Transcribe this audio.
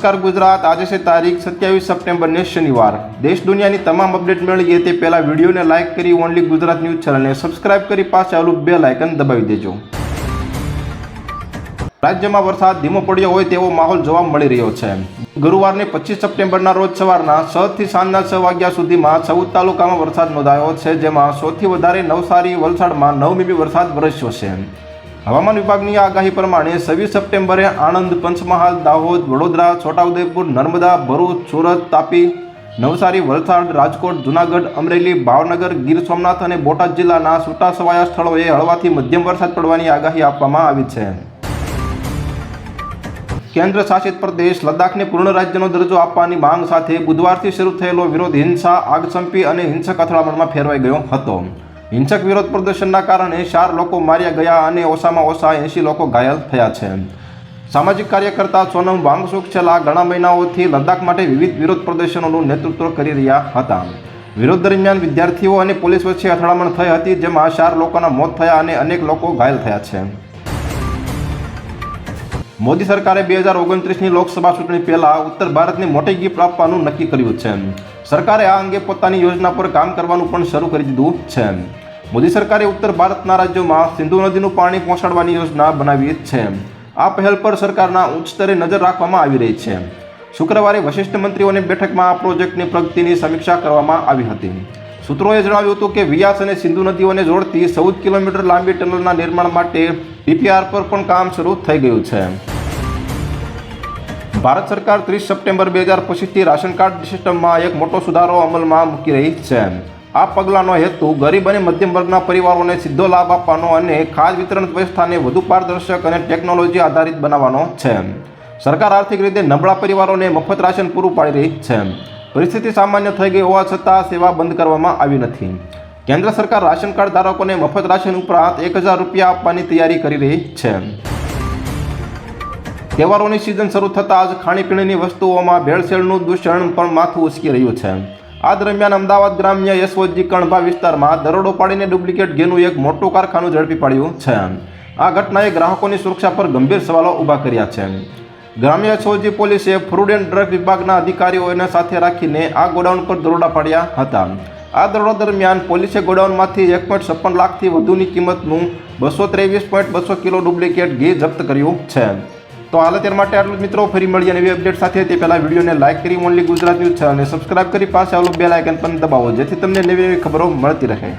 નમસ્કાર ગુજરાત. આજે છે તારીખ સત્યાવીસ સપ્ટેમ્બરને શનિવાર. દેશ દુનિયાની તમામ અપડેટ મેળવીએ તે પહેલાં વિડીયોને લાઇક કરી ઓનલી ગુજરાત ન્યૂઝ ચેનલને સબસ્ક્રાઇબ કરી પાસે આવેલું બે લાઇકન દબાવી દેજો. રાજ્યમાં વરસાદ ધીમો પડ્યો હોય તેવો માહોલ જોવા મળી રહ્યો છે. ગુરુવારને પચીસ સપ્ટેમ્બરના રોજ સવારના છ થી સાંજના છ વાગ્યા સુધીમાં ચૌદ તાલુકામાં વરસાદ નોંધાયો છે, જેમાં સૌથી વધારે નવસારી, વલસાડમાં નવ મીમી વરસાદ વરસ્યો છે. હવામાન વિભાગની આગાહી પ્રમાણે છવ્વીસ સપ્ટેમ્બરે આણંદ, પંચમહાલ, દાહોદ, વડોદરા, છોટાઉદેપુર, નર્મદા, ભરૂચ, સુરત, તાપી, નવસારી, વલસાડ, રાજકોટ, જુનાગઢ, અમરેલી, ભાવનગર, ગીર સોમનાથ અને બોટાદ જિલ્લાના છૂટાછવાયા સ્થળોએ હળવાથી મધ્યમ વરસાદ પડવાની આગાહી આપવામાં આવી છે. કેન્દ્ર શાસિત પ્રદેશ લદ્દાખને પૂર્ણ રાજ્યનો દરજ્જો આપવાની માંગ સાથે બુધવારથી શરૂ થયેલો વિરોધ હિંસા, આગચંપી અને હિંસક અથડામણમાં ફેરવાઈ ગયો હતો. હિંસક વિરોધ પ્રદર્શનના કારણે ચાર લોકો માર્યા ગયા અને ઓછામાં ઓછા એંશી લોકો ઘાયલ થયા છે. સામાજિક કાર્યકર્તા સોનમ વાંગસુક છેલ્લા ઘણા મહિનાઓથી લદ્દાખ માટે વિવિધ વિરોધ પ્રદર્શનોનું નેતૃત્વ કરી રહ્યા હતા. વિરોધ દરમિયાન વિદ્યાર્થીઓ અને પોલીસ વચ્ચે અથડામણ થઈ હતી, જેમાં ચાર લોકોના મોત થયા અને અનેક લોકો ઘાયલ થયા છે. મોદી સરકારે બે હજાર ઓગણત્રીસની લોકસભા ચૂંટણી પહેલા ઉત્તર ભારતને મોટી ગિફ્ટ આપવાનું નક્કી કર્યું છે. સરકારે આ અંગે પોતાની યોજના પર કામ કરવાનું પણ શરૂ કરી દીધું છે. મોદી સરકારે ઉત્તર ભારતના રાજ્યોમાં સિંધુ નદીનું પાણી પહોંચાડવાની યોજના બનાવી છે. આ પહેલ પર સરકારના ઉચ્ચ સ્તરે નજર રાખવામાં આવી રહી છે. શુક્રવારે વરિષ્ઠ મંત્રીઓની બેઠકમાં આ પ્રોજેક્ટની પ્રગતિની સમીક્ષા કરવામાં આવી હતી. સૂત્રોએ જણાવ્યું હતું કે વ્યાસ અને સિંધુ નદીઓને જોડતી ચૌદ કિલોમીટર લાંબી ટનલના નિર્માણ માટે ડીપીઆર પર પણ કામ શરૂ થઈ ગયું છે. ભારત સરકાર ત્રીસ સપ્ટેમ્બર બે હજાર પચીસથી રાશન કાર્ડ સિસ્ટમમાં એક મોટો સુધારો અમલમાં મૂકી રહી છે. આ પગલાંનો હેતુ ગરીબ અને મધ્યમ વર્ગના પરિવારોને સીધો લાભ આપવાનો અને ખાદ્ય વિતરણ વ્યવસ્થાને વધુ પારદર્શક અને ટેકનોલોજી આધારિત બનાવવાનો છે. સરકાર આર્થિક રીતે નબળા પરિવારોને મફત રાશન પૂરું પાડી રહી છે. પરિસ્થિતિ સામાન્ય થઈ ગઈ હોવા છતાં સેવા બંધ કરવામાં આવી નથી. કેન્દ્ર સરકાર રાશન કાર્ડ ધારકોને મફત રાશન ઉપરાંત એક હજાર રૂપિયા આપવાની તૈયારી કરી રહી છે. તહેવારોની સિઝન શરૂ થતાં જ ખાણીપીણીની વસ્તુઓમાં ભેળસેળનું દૂષણ પણ માથું ઉસકી રહ્યું છે. આ દરમિયાન અમદાવાદ ગ્રામ્ય યશવંતજી કણભા વિસ્તારમાં દરોડો પાડીને ડુપ્લિકેટ ઘેનું એક મોટું કારખાનું ઝડપી પાડ્યું છે. આ ઘટનાએ ગ્રાહકોની સુરક્ષા પર ગંભીર સવાલો ઊભા કર્યા છે. ગ્રામ્ય યશવંતજી પોલીસે ફ્રૂડ એન્ડ ડ્રગ વિભાગના અધિકારીઓને સાથે રાખીને આ ગોડાઉન પર દરોડા પાડ્યા હતા. આ દરોડા દરમિયાન પોલીસે ગોડાઉનમાંથી એક પોઈન્ટ છપ્પન લાખથી વધુની કિંમતનું બસો ત્રેવીસ પોઈન્ટ બસો કિલો ડુપ્લિકેટ ઘી જપ્ત કર્યું છે. તો હાલ અત્યાર માટે આટલું મિત્રો, ફરી મળીએ નવી અપડેટ સાથે. તે પહેલાં વિડીયોને લાઇક કરી ઓનલી ગુજરાત ન્યૂઝ છે અને સબસ્ક્રાઇબ કરી, પાસે આવેલું બે લાઇકન પણ દબાવો, જેથી તમને નવી નવી ખબરો મળતી રહે.